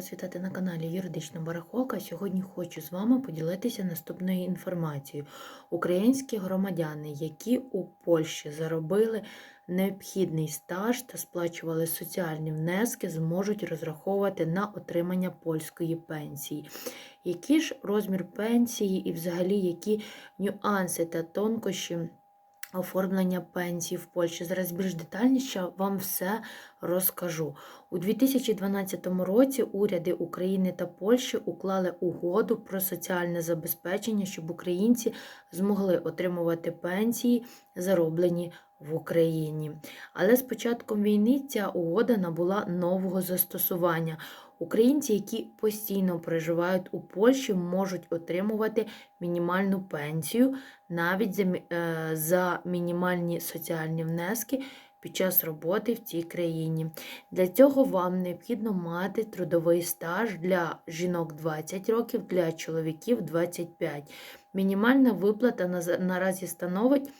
вас вітати на каналі Юридична Барахолка. Сьогодні хочу з вами поділитися наступною інформацією. Українські громадяни, які у Польщі заробили необхідний стаж та сплачували соціальні внески, зможуть розраховувати на отримання польської пенсії. Який ж розмір пенсії і взагалі які нюанси та тонкощі оформлення пенсії в Польщі? Зараз більш детальніше вам все розкажу. У 2012 році уряди України та Польщі уклали угоду про соціальне забезпечення, щоб українці змогли отримувати пенсії, зароблені в Україні. Але з початком війни ця угода набула нового застосування. Українці, які постійно проживають у Польщі, можуть отримувати мінімальну пенсію навіть за, е, мінімальні соціальні внески під час роботи в цій країні. Для цього вам необхідно мати трудовий стаж для жінок 20 років, для чоловіків 25. Мінімальна виплата на- наразі становить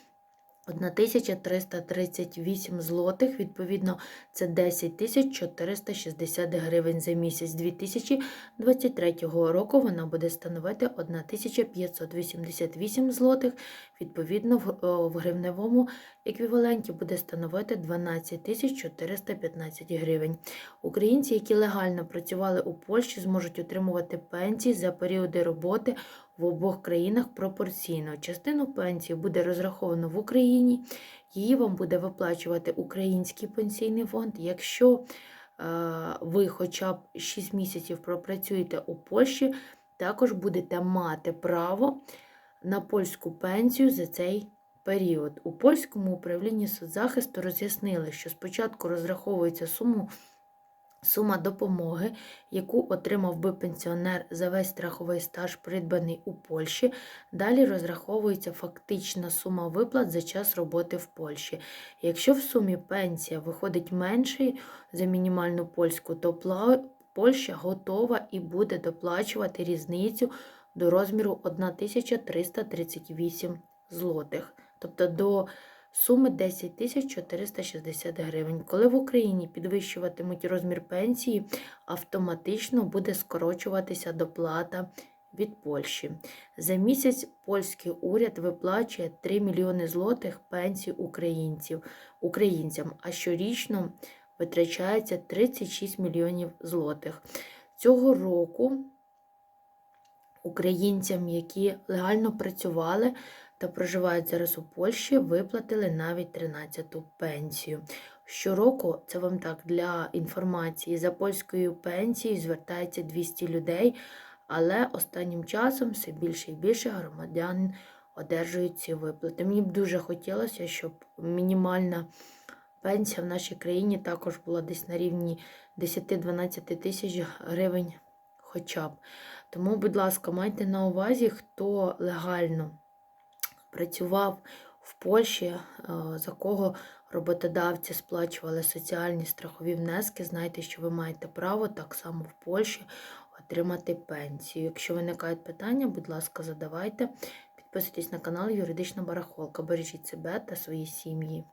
1338 злотих, відповідно, це 10 тисяч 460 гривень за місяць. 2023 року вона буде становити 1588 злотих, відповідно, в, гривневому еквіваленті буде становити 12 тисяч 415 гривень. Українці, які легально працювали у Польщі, зможуть отримувати пенсії за періоди роботи в обох країнах пропорційно. Частину пенсії буде розраховано в Україні, її вам буде виплачувати Український пенсійний фонд. Якщо е, ви хоча б 6 місяців пропрацюєте у Польщі, також будете мати право на польську пенсію за цей період. У польському управлінні соцзахисту роз'яснили, що спочатку розраховується суму. Сума допомоги, яку отримав би пенсіонер за весь страховий стаж, придбаний у Польщі. Далі розраховується фактична сума виплат за час роботи в Польщі. Якщо в сумі пенсія виходить меншою за мінімальну польську, то Польща готова і буде доплачувати різницю до розміру 1338 злотих. Тобто до суми 10 тисяч 460 гривень. Коли в Україні підвищуватимуть розмір пенсії, автоматично буде скорочуватися доплата від Польщі. За місяць польський уряд виплачує 3 мільйони злотих пенсій українців, українцям, а щорічно витрачається 36 мільйонів злотих. Цього року українцям, які легально працювали та проживають зараз у Польщі, виплатили навіть 13-ту пенсію. Щороку, це вам так для інформації, за польською пенсією звертається 200 людей, але останнім часом все більше і більше громадян одержують ці виплати. Мені б дуже хотілося, щоб мінімальна пенсія в нашій країні також була десь на рівні 10-12 тисяч гривень хоча б. Тому, будь ласка, майте на увазі, хто легально працював в Польщі, е, за кого роботодавці сплачували соціальні страхові внески, знайте, що ви маєте право так само в Польщі отримати пенсію. Якщо виникають питання, будь ласка, задавайте. Підписуйтесь на канал Юридична Барахолка. Бережіть себе та свої сім'ї.